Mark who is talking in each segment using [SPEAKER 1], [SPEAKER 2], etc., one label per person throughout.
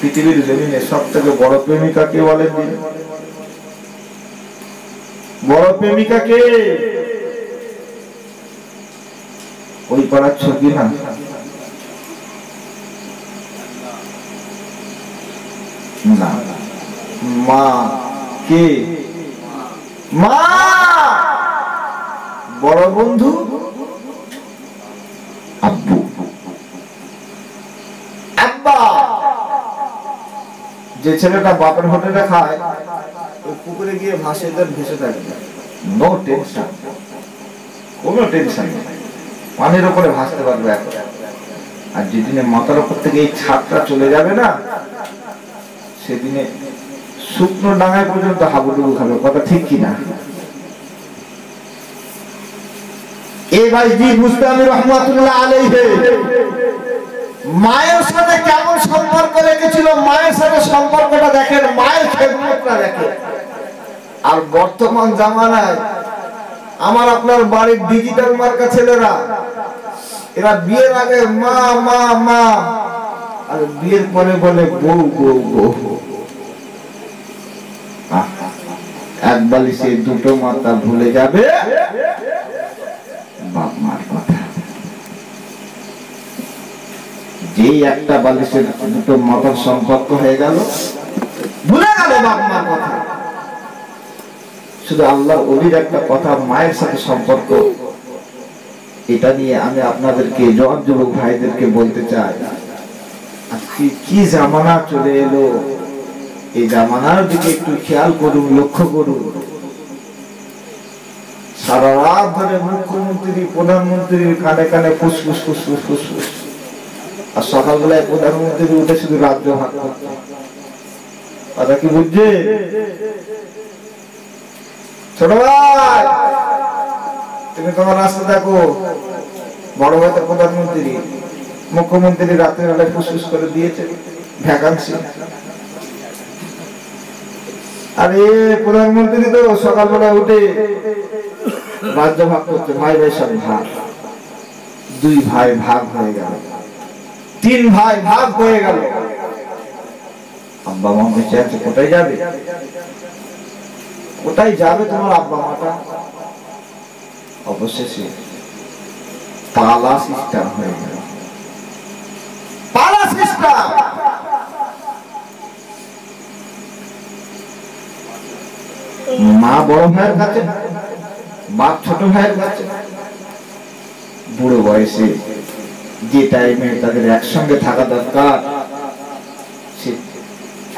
[SPEAKER 1] পৃথিবীর জমিনে সব থেকে বড় প্রেমিকা কে বলেন বড় প্রেমিকা কে? ওই পাড়ার ছবি না? না। মা কে? মা! বড় বন্ধু আব্বু আব্বা যে ছেলেটা বাপের হোটেলে খায় ওই পুকুরে গিয়ে ভাসে দেন ভেসে থাকবে নো টেনশন কোনো টেনশন নেই। পানির উপরে ভাসতে পারবে এখন। আর যেদিনে মাথার উপর থেকে এই ছাদটা চলে যাবে না সেদিনে শুকনো ডাঙায় পর্যন্ত হাবুডুবু খাবে কথা ঠিক কিনা? এই ভাইজি মুস্তামি রহমাতুল্লাহ আলাইহি। মায়ের সাথে কেমন সম্পর্ক রেখেছিল? মায়ের সাথে সম্পর্কটা দেখেন, মায়ের খেদমতটা দেখেন। আর বর্তমান জামানায় আমার আপনার বাড়ির ডিজিটাল মার্কা ছেলেরা, এরা বিয়ের আগে মা মা মা, আর বিয়ের পরে বলে বউ বউ বউ। এক বালিশে দুটো মাথা ভুলে যাবে, বাপ মার কথা। যেই একটা বালিশের দুটো মাথার সম্পর্ক হয়ে গেল। ভুলে গেল কথা। শুধু আল্লাহ অলির একটা কথা, মায়ের সাথে সম্পর্ক। এটা নিয়ে আমি আপনাদেরকে জওয়ান যুবক ভাইদেরকে বলতে চাই। আজকে কি জামানা চলে এলো? এই জামানার দিকে একটু খেয়াল করুন, লক্ষ্য করুন। সারা রাত ধরে মুখ্যমন্ত্রী, প্রধানমন্ত্রীর কানে কানে ফুসফুস ফুসফুস ফুসফুস। আর সকালবেলায় প্রধানমন্ত্রী উঠে শুধু রাজ্য ভাগ কথা কি বুঝছে ছোট ভাই, তুমি তোমার রাস্তা দেখো। বড় ভাই তো প্রধানমন্ত্রী মুখ্যমন্ত্রী রাতের বেলায় ফুসফুস করে দিয়েছে, ভ্যাকান্সি। আরে প্রধানমন্ত্রী তো সকালবেলা উঠে রাজ্য ভাগ করছে, ভাই ভাই সব ভাগ। দুই ভাই ভাগ হয়ে গেল। তিন ভাই ভাগ হয়ে গেল। আব্বা মা বেঁচে আছে কোথায় যাবে? কোথায় যাবে তোমার আব্বা মাটা? অবশেষে পালা সিস্টেম হয়ে গেল। পালা সিস্টেম মা বড় ভাইয়ের কাছে বাপ ছোট ভাইয়ের কাছে, বুড়ো বয়সে যে টাইমে তাদের একসঙ্গে থাকা দরকার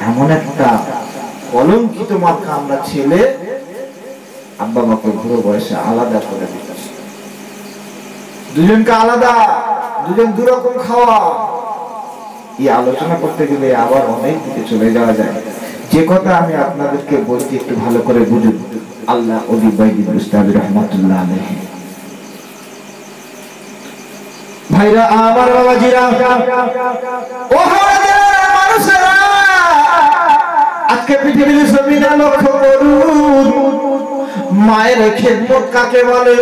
[SPEAKER 1] এমন একটা কলঙ্কিত মার্কা আমরা ছেলে আব্বা মাকে বুড়ো বয়সে আলাদা করে দিতেছে দুজনকে আলাদা, দুজন দুরকম খাওয়া। এই আলোচনা করতে গেলে আবার অনেক দিকে চলে যাওয়া যায়। যে কথা আমি আপনাদেরকে বলছি, একটু ভালো করে বুঝুন। আল্লাহ অলি বাইদি রহমতুল্লাহ আলাইহি। ভাইরা, আমার বাবাজিরা। ও মানুষেরা, আজকে পৃথিবীর জমিনে লক্ষ্য করুন। মায়ের খেদমত কাকে বলে?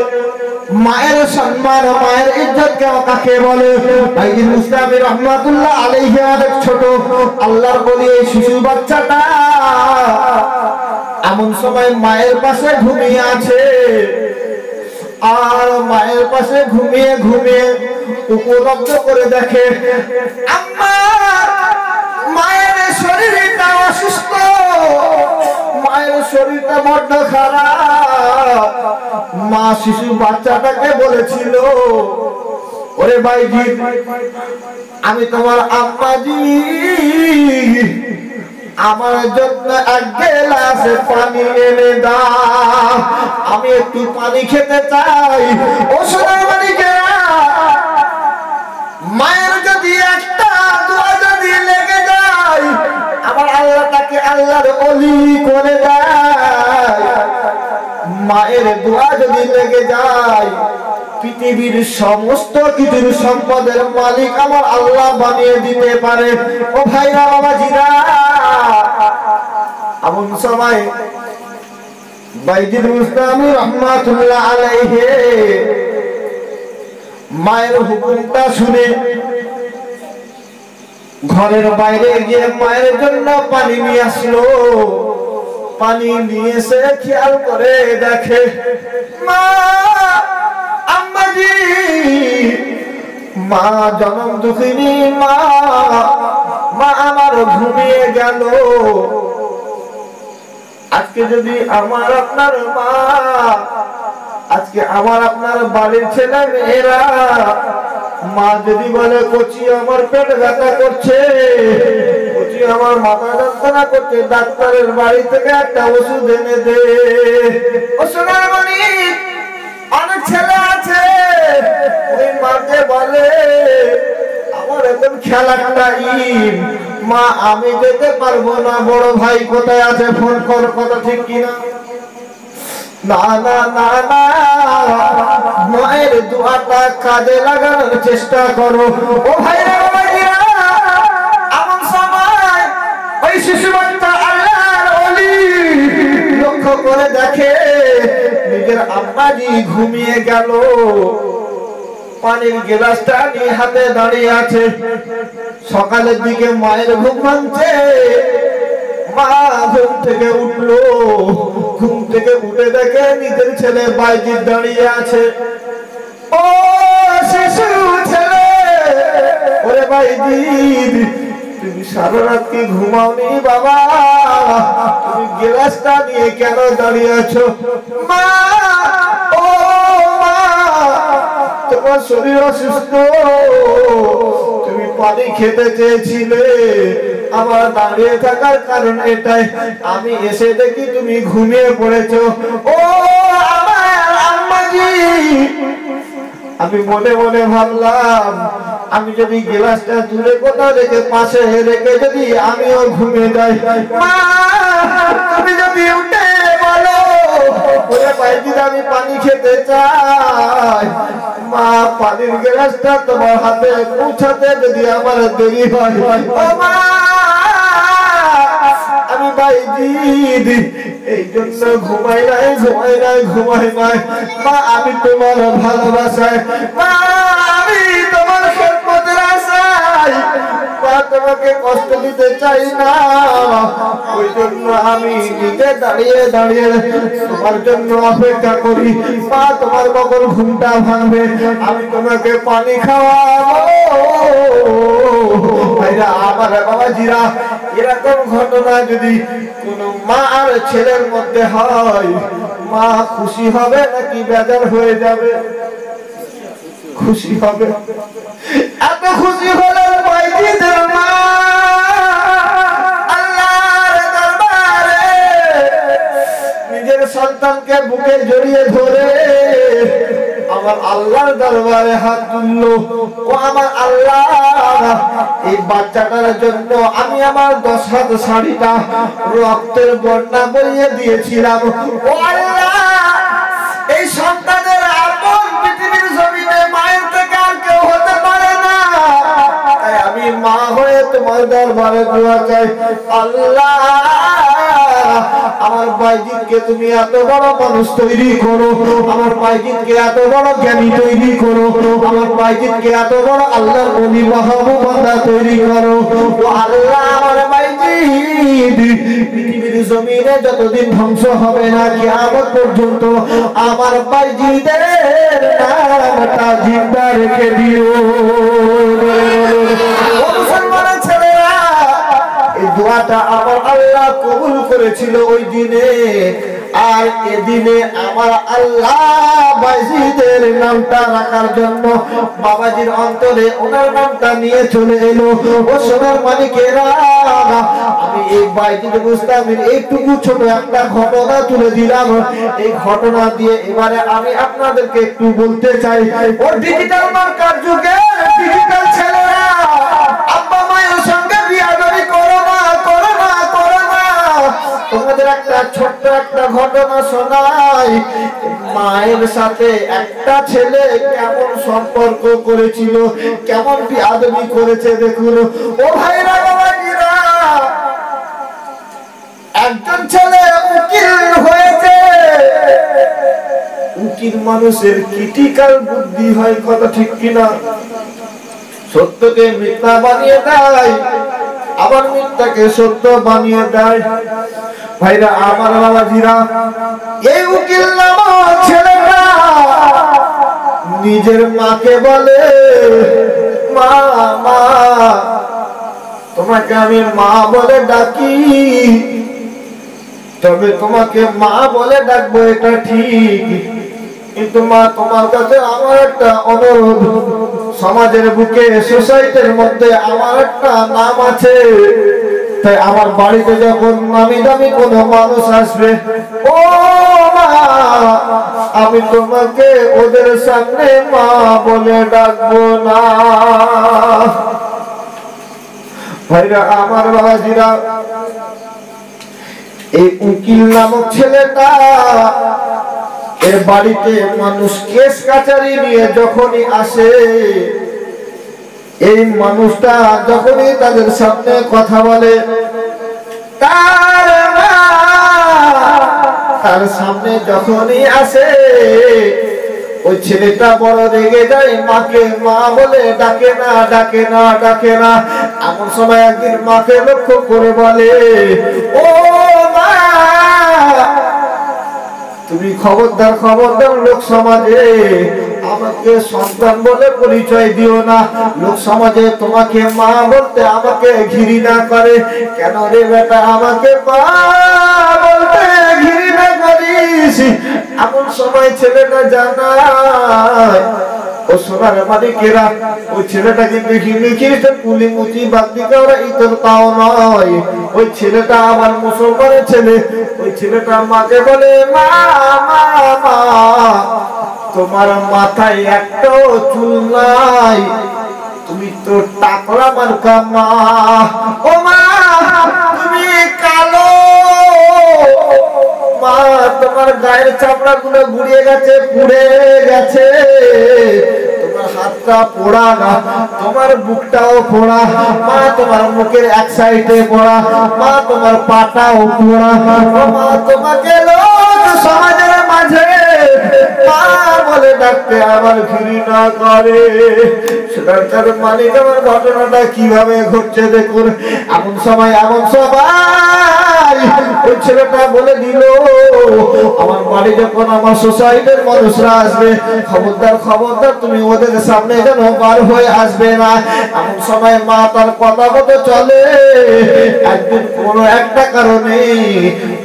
[SPEAKER 1] মায়ের সম্মান, মায়ের ইজ্জত কাকে বলে? ভাইজি মুস্তাবি রহমাতুল্লাহ আলাইহি অনেক ছোট। আল্লাহর বলি এই শিশু বাচ্চাটা এমন সময় মায়ের পাশে ঘুমিয়ে আছে। আর মায়ের পাশে ঘুমিয়ে ঘুমিয়ে উপলব্ধ করে দেখে মায়ের শরীরটা অসুস্থ। মায়ের শরীরটা বড্ড খারাপ। মা শিশু বাচ্চাটাকে বলেছিল, ওরে ভাইজি, আমি তোমার আম্মাজি আমার জন্য এক গ্লাস পানি এনে দাও। আমি একটু পানি খেতে চাই। ও সোনার মালিকেরা মায়ের যদি একটা দোয়া যদি লেগে যায়, আমার আল্লাহ তাকে আল্লাহর অলি করে দেয়। মায়ের দোয়া যদি লেগে যায় পৃথিবীর সমস্ত কিছুর সম্পদের মালিক আমার আল্লাহ বানিয়ে দিতে পারে। ও ভাইরা বাবা জিরা এমন সময় বাইজিদ মুস্তামি রহমাতুল্লাহ আলাইহি, মায়ের হুকুমটা শুনে ঘরের বাইরে গিয়ে মায়ের জন্য পানি নিয়ে আসলো। পানি নিয়ে এসে খেয়াল করে দেখে, মা আম্মাজি, মা জনম দুঃখিনী, মা মা আমার ঘুমিয়ে গেল। আজকে যদি আমার আপনার মা, আজকে আমার আপনার বাড়ির ছেলে মেয়েরা, মা যদি বলে, কচি আমার পেট ব্যথা করছে, কচি আমার মাথা যন্ত্রণা করছে, ডাক্তারের বাড়ি থেকে একটা ওষুধ এনে দে। ওষুধের মানে অনেক ছেলে আছে, ওই মাকে বলে, আমার এখন খেলার টাইম মা, আমি যেতে পারব না। বড় ভাই কোথায় আছে? ফোন কর, কথা ঠিক কিনা? না না না না। মায়ের দোয়াটা কাজে লাগানোর চেষ্টা করো। ও ভাইরা এমন সময় ওই শিশু বাচ্চা ওলি লক্ষ্য করে দেখে আব্বাজি ঘুমিয়ে গেল। পানির গ্লাসটা নিয়ে হাতে দাঁড়িয়ে আছে। সকালের দিকে মায়ের ঘুম ভাঙছে। ঘুম থেকে উঠে দেখে নিজের ছেলে বাইজিৎ দাঁড়িয়ে আছে। ও শিশু ছেলে। ওরে তুমি সারা ঘুমাওনি বাবা? তুমি গ্লাসটা নিয়ে কেন দাঁড়িয়ে আছো? মা তোমার শরীর অসুস্থ। তুমি পানি খেতে চেয়েছিলে। আমার দাঁড়িয়ে থাকার কারণ এটাই। আমি এসে দেখি তুমি ঘুমিয়ে পড়েছো। ও আমার আম্মাজি! আমি মনে মনে ভাবলাম, আমি যদি গ্লাসটা দূরে কোথাও রেখে পাশে রেখে যদি আমিও ঘুমিয়ে যাই। তুমি যদি উঠে বলো আমি পানি খেতে চাই। মা, পানির গ্লাসটা তোমার হাতে পৌঁছাতে যদি আমার দেরি হয়। আমি বাইজিদ নাই নাই মা, আমি তোমার ভালোবাসায় আমি তোমার খেদমতের আশায় তোমাকে কষ্ট দিতে চাই না। ওই জন্য আমি নিজে দাঁড়িয়ে দাঁড়িয়ে তোমার জন্য অপেক্ষা করি। মা, তোমার কখন ঘুমটা ভাঙবে, আমি তোমাকে পানি খাওয়াবো। আমার এরকম ঘটনা যদি কোন মা আর ছেলের মধ্যে হয়, মা খুশি হবে নাকি বেজার হয়ে যাবে? খুশি হবে। এত খুশি হলে সন্তানকে বুকে জড়িয়ে ধরে আমার আল্লাহর দরবারে হাত তুললো। ও আমার আল্লাহ, এই বাচ্চাটার জন্য আমি আমার দশ হাত শাড়িটা রক্তের বন্যা বইয়ে দিয়েছিলাম। ও আল্লাহ, এই সন্তানের আপন পৃথিবীর জমিনে মায়ের থেকে আর কেউ হতে পারে না। আমি মা হয়ে তোমার দরবারে দোয়া চাই। আল্লাহ আমার বাইজিৎকে তুমি এত বড় মানুষ তৈরি করো, আমার বাইজিৎকে এত বড় জ্ঞানী তৈরি করো, আমার বাইজিৎকে এত বড় আল্লাহর বলি মহাবুবন্দা তৈরি করো। আল্লাহ, আমার পৃথিবীর জমিনে যতদিন ধ্বংস হবে না, কিয়ামত পর্যন্ত আমার বাইজিদের নামটা জিন্দা রেখে দিও। দোয়াটা আমার আল্লাহ কবুল করেছিল ওই দিনে। আর এদিনে আমার আল্লাহ বাইজিদের নামটা রাখার জন্য বাবাজির অন্তরে ওনার নামটা নিয়ে চলে এলো। ও সোনার মালিকেরা, আমি এই বাইজিদ মুস্তামির এইটুকু ছোট একটা ঘটনা তুলে দিলাম। এই ঘটনা দিয়ে এবারে আমি আপনাদেরকে একটু বলতে চাই, ও ডিজিটাল মার্কার যুগে ডিজিটাল ছোট্ট একটা ঘটনা শোনাই। মায়ের সাথে একটা ছেলে কেমন সম্পর্ক করেছিল কেমন বিয়াদবি করেছে দেখুন। ও ভাইরা বাবাজিরা একজন ছেলে উকিল হয়েছে। উকিল মানুষের ক্রিটিক্যাল বুদ্ধি হয়, কথা ঠিক কিনা? সত্যকে মিথ্যা বানিয়ে দেয় আবার মিথ্যাকে সত্য বানিয়ে দেয়। ভাইরা, আমার বাবাজিরা এই উকিল নামক ছেলেটা নিজের মাকে বলে মা, তোমাকে আমি মা বলে ডাকি। তবে তোমাকে মা বলে ডাকবো, এটা ঠিক। কিন্তু মা, তোমার কাছে আমার একটা অনুরোধ। সমাজের বুকে, সোসাইটির মধ্যে আমার একটা নাম আছে। তাই আমার বাড়িতে যখন নামি দামি কোনো মানুষ আসবে, ও আমি তোমাকে ওদের সামনে মা বলে ডাকবো না। ভাইরা, আমার বাবাজিরা, এই উকিল নামক ছেলেটা এর বাড়িতে মানুষ কেস কাচারি নিয়ে যখনই আসে, এই মানুষটা যখনই তাদের সামনে কথা বলে, তার তার সামনে যখনই আসে, ওই ছেলেটা বড় রেগে যায়, মাকে মা বলে, ডাকে না ডাকে না ডাকে না। এমন সময় একদিন মাকে লক্ষ্য করে বলে, ও মা তুমি খবরদার খবরদার লোক সমাজে। আমাকে সন্তান বলে পরিচয় দিও না। লোক সমাজে তোমাকে মা বলতে আমাকে ঘিরি না করে। কেন রে বেটা, আমাকে মা বলতে ঘৃণা করিস? এমন সময় ছেলেটা জানায় ও সোনার মালিকেরা, ওই ছেলেটা কিন্তু হিন্দু খ্রিস্টান কুলি মুচি বাগদিকে ওরা ইতর তাও নয়। ওই ছেলেটা আমার মুসলমানের ছেলে, ওই ছেলেটা মাকে বলে, মা মা তোমার মাথায় একটাও চুল নাই, তুমি তো টাকলা মার্কা মা। ও মা, তুমি মা, তোমার গায়ের চামড়া গুলো ঘুরিয়ে গেছে, পুড়ে গেছে। হাতটা পোড়া না, তোমার বুকটাও মা, তোমার মুখের এক সাইডে পোড়া। মা, তোমার পাটাও পোড়া। মা, তোমাকে লোক ঘটনাটা কীভাবে ঘটছে দেখুন। এমন সময়, এমন সবাই ওই ছেলেটা বলে দিল, আমার বাড়ি যখন আমার সোসাইটির মানুষরা আসবে। খবরদার খবরদার, তুমি ওদের সামনে যেন বার হয়ে আসবে না। এমন সময় মা তার কথা মতো চলে। একদিন কোনো একটা কারণে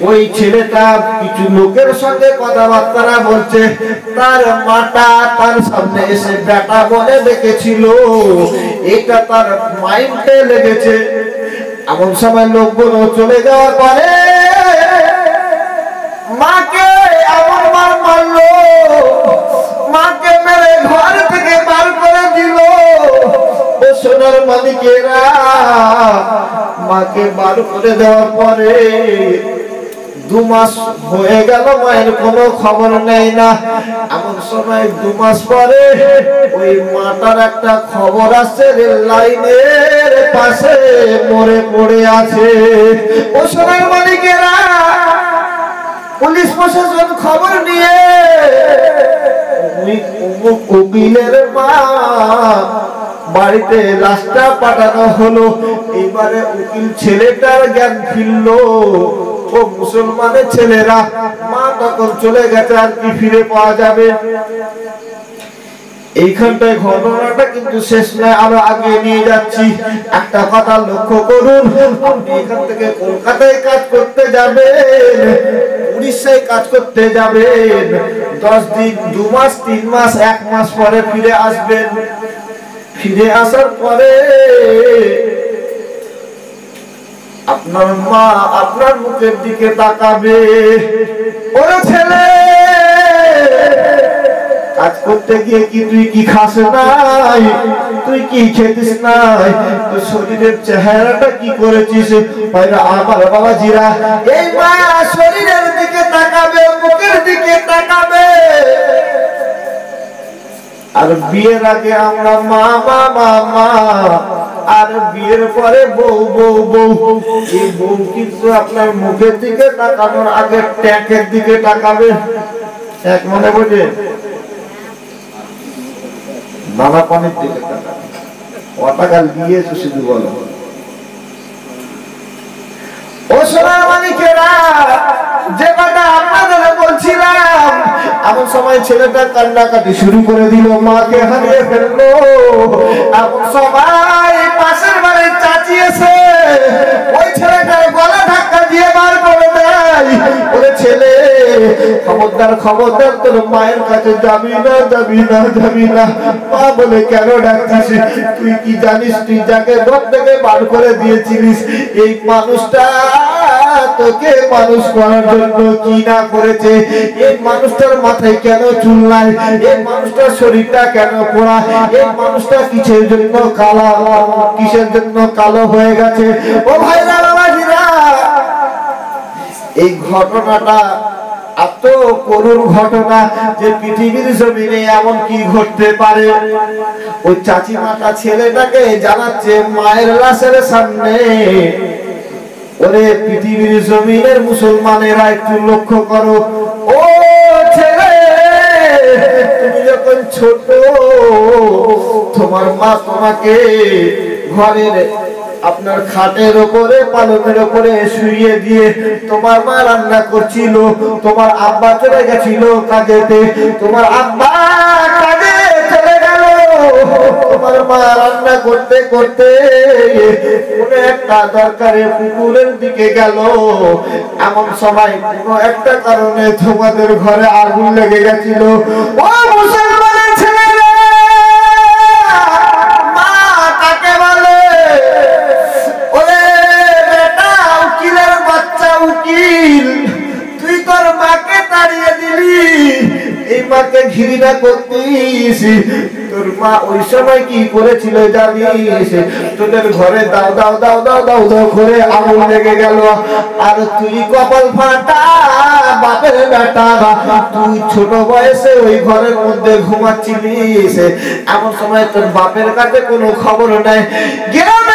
[SPEAKER 1] ওই ছেলেটা কিছু লোকের সঙ্গে কথাবার্তা বলছে। তার মাটা তার সামনে এসে বেটা বলে দেখেছিল এটা তার মাইন্ডে লেগেছে। এমন সময় লোকগুলো চলে যাওয়ার পরে মাকে এমন মার মারলো। মাকে মেরে ঘর থেকে বার করে দিল। ও সোনার মালিকেরা মাকে বার করে দেওয়ার পরে দু মাস হয়ে গেল, মায়ের কোনো খবর নেই না। এমন সময় দু মাস পরে ওই মাটার একটা খবর আসছে রেল লাইনের পাশে, মরে পড়ে আছে। ও সোনার মালিকেরা পুলিশ প্রশাসন খবর নিয়ে উকিলের মা বাড়িতে রাস্তা পাঠানো হলো। এবারে উকিল ছেলেটার জ্ঞান ফিরল। ও মুসলমানের ছেলেরা, মা তখন চলে গেছে, আর কি ফিরে পাওয়া যাবে? এইখানটায় ঘটনাটা কিন্তু শেষ নয়, আরও আগে নিয়ে যাচ্ছি। একটা কথা লক্ষ্য করুন এখান থেকে কলকাতায় কাজ করতে যাবেন, উড়িষ্যায় কাজ করতে যাবেন। দশ দিন, দু মাস, তিন মাস, এক মাস পরে ফিরে আসবেন। ফিরে আসার পরে আপনার মা আপনার মুখের দিকে তাকাবে। ওরে ছেলে! কাজ করতে গিয়ে কি তুই কি খাস নাই? তুই কি খেতিস নাই? তোর শরীরের চেহারাটা কি করেছিস? আমার বাবা জিরা এই মা শরীরের দিকে তাকাবে, মুখের দিকে তাকাবে। আর বিয়ের আগে আমরা মা মা মা মা। আর বিয়ের পরে বউ বউ বউ। এই বউ কিন্তু আপনার মুখের দিকে তাকানোর আগে ট্যাঁকের দিকে তাকাবে। এক মনে বোঝে? নানা পানির দিকে তাকাবে। কটাকাল দিয়েছ শুধু বলো। ও সোনার যে কথা আপনাদের বলছিলাম এমন সময় ছেলেটা কান্নাকাটি শুরু করে দিল মাকে হারিয়ে ফেলল। এমন সবাই পাশের বাড়ির চাচি এসে ওই ছেলেটার গলা ধাক্কা দিয়ে বার করে দেয়। ওরে ছেলে খবরদার খবরদার তোর মায়ের কাছে যাবি না যাবি না যাবি না। মা বলে কেন ডাকছিস? তুই কি জানিস তুই যাকে ঘর থেকে বার করে দিয়েছিলিস? এই মানুষটা তোকে মানুষ করার জন্য কি না করেছে। এই মানুষটার মাথায় কেন চুল নাই? এই মানুষটার শরীরটা কেন পোড়া? এই মানুষটা কিসের জন্য কালা? কিসের জন্য কালো হয়ে গেছে? ও এই ঘটনাটা এত করুণ ঘটনা যে পৃথিবীর জমিনে এমন কি ঘটতে পারে? ওই চাচিমাটা ছেলেটাকে জানাচ্ছে মায়ের লাশের সামনে। ওরে পৃথিবীর জমিনের মুসলমানেরা একটু লক্ষ্য করো। ও ছেলে, তুমি যখন ছোট, তোমার মা তোমাকে ঘরের আপনার খাটের ওপরে পালনের ওপরে শুয়ে দিয়ে তোমার মা রান্না করছিল, তোমার আব্বা চলে গেছিল কাজেতে, তোমার আব্বা কাজে তোমার মা রান্না করতে করতে একটা দরকারে পুকুরের দিকে গেল। এমন সময় কোনো একটা কারণে তোমাদের ঘরে আগুন লেগে গেছিল। মা কাকে বলে? ওরে বেটা, উকিলের বাচ্চা, উকিল, তুই তোর মাকে তাড়িয়ে দিলি। এই মাকে ঘৃণা করতিস মা ওই সময় কি করেছিল জানিস? তোদের ঘরে দাও দাও দাও দাও দাও দাও করে আগুন লেগে গেল। আর তুই কপাল ফাটা, বাপের বেটা তুই ছোট বয়সে ওই ঘরের মধ্যে ঘুমাচ্ছিলিস। এমন সময় তোর বাপের কাছে কোনো খবর নাই। গ্রামের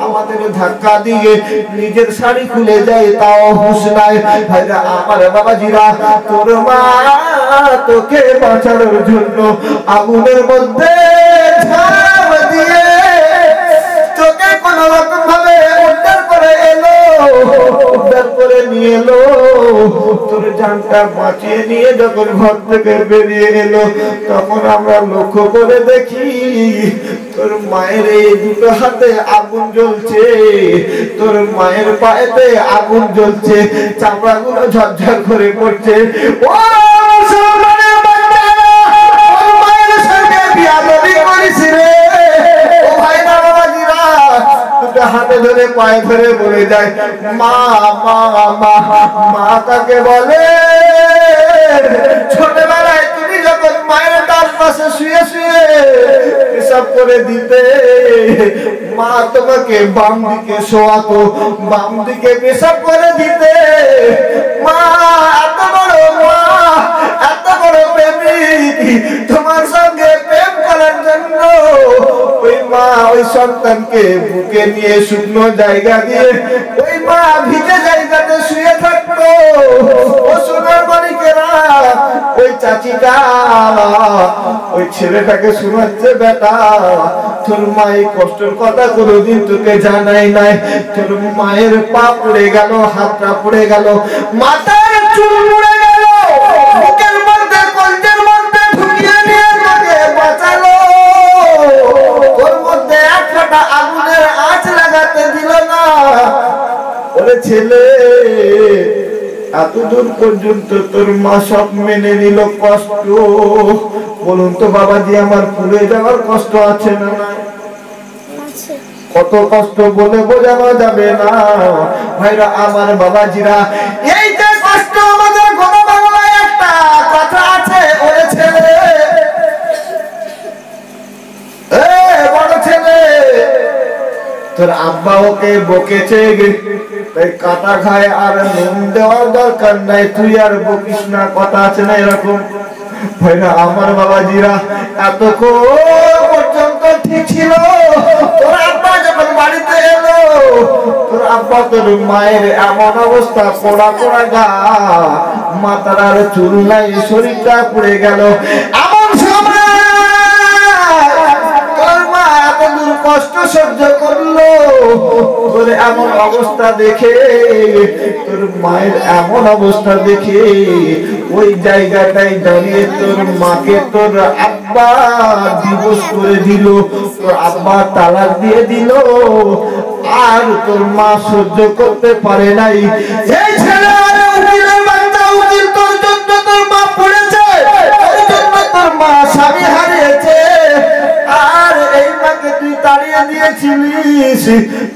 [SPEAKER 1] আমাদের ধাক্কা দিয়ে নিজের শাড়ি খুলে যায়, তাও হুশ নাই। ভাইরা আমার বাবাজিরা, তোর মা তোকে বাঁচানোর জন্য আগুনের মধ্যে দিয়ে তোকে কোনো রকম ভাবে উদ্ধার করে এলো। করে নিয়ে এলো। তোর জানটা বাঁচিয়ে নিয়ে যখন ঘর থেকে বেরিয়ে এলো, তখন আমরা লক্ষ্য করে দেখি, তোর মায়ের এই দুটো হাতে আগুন জ্বলছে। তোর মায়ের পায়েতে আগুন জ্বলছে, চামড়াগুলো ঝরঝর করে পড়ছে। ও দুটো হাতে ধরে পায়ে ধরে বলে যায়, মা মা মা মা তাকে বলে? ছোটবেলায় তুমি যখন মায়ের ডান পাশে শুয়ে শুয়ে এসব করে দিতে, মা, তোমাকে বাম দিকে শোয়াতো, বাম দিকে পেশাব করে দিতে। মা, এত বড় মা, এত বড় প্রেমিক, তোমার সঙ্গে প্রেম জন্য ওই মা ওই সন্তানকে বুকে নিয়ে শুকনো জায়গা দিয়ে ওই মা ভিজে জায়গাতে শুয়ে মা কষ্টের তোকে জানাই নাই। তোর মায়ের পা পড়ে গেল, হাতটা পড়ে গেল। মাথার চুল ছেলে এতদূর পর্যন্ত তোর মা সব মেনে নিল কষ্ট। বলুন তো বাবাজি আমার ফুলে যাওয়ার কষ্ট আছে না না কত কষ্ট বলে বোঝানো যাবে না? ভাইরা আমার বাবাজিরা এই আব্বা ওকে বকেছে কাটা খায় আর নুন দেওয়ার দরকার নাই, তুই আর বকিস না, কথা আছে না এরকম। এত পর্যন্ত ছিল। তোর আব্বা যখন বাড়িতে এলো, তোর আব্বা তোর মায়ের এমন অবস্থা, পোড়া পোড়া গা। আর চুল নাই, শরীরটা পুড়ে গেল। সহ্য করল। এমন অবস্থা দেখে, তোর মায়ের এমন অবস্থা দেখে, ওই দাঁড়িয়ে তোর মাকে তোর আব্বা করে দিল, তোর আব্বা তালাক দিয়ে দিল, আর তোর মা সহ্য করতে পারে নাই। তোর মা পড়েছে তোর মা স্বামী আর এই মাকে তুই তাড়িয়ে দিয়েছিলিস।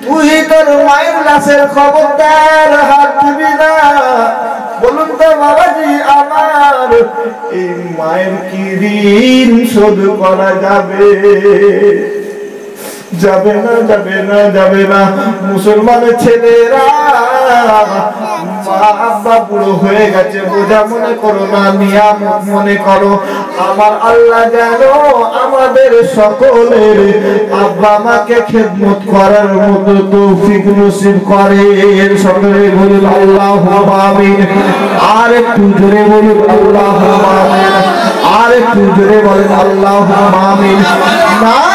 [SPEAKER 1] তুই তোর মায়ের লাশের খবরদার হাত দিবি না। বলুন তো বাবাজি, আমার এই মায়ের কি ঋণ শোধ করা যাবে? যাবে না যাবে না যাবে না। মুসলমানের ছেলেরা মা বুড়ো হয়ে গেছে, বোঝা মনে করো না নিয়ামত মনে করো। আমার আল্লাহ যেন আমাদের সকলের আব্বা মাকে খেদমত করার মতো তৌফিক নসিব করে। এর সকলে বলুন, আল্লাহ আমিন। আর একটু জোরে বলুন, আল্লাহ আমিন। আর একটু জোরে বলেন, আল্লাহ আমিন। না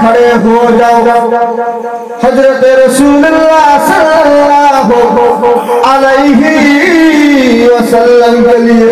[SPEAKER 1] खड़े हो जाओ। हज़रत रसूलुल्लाह अलैहि के लिए।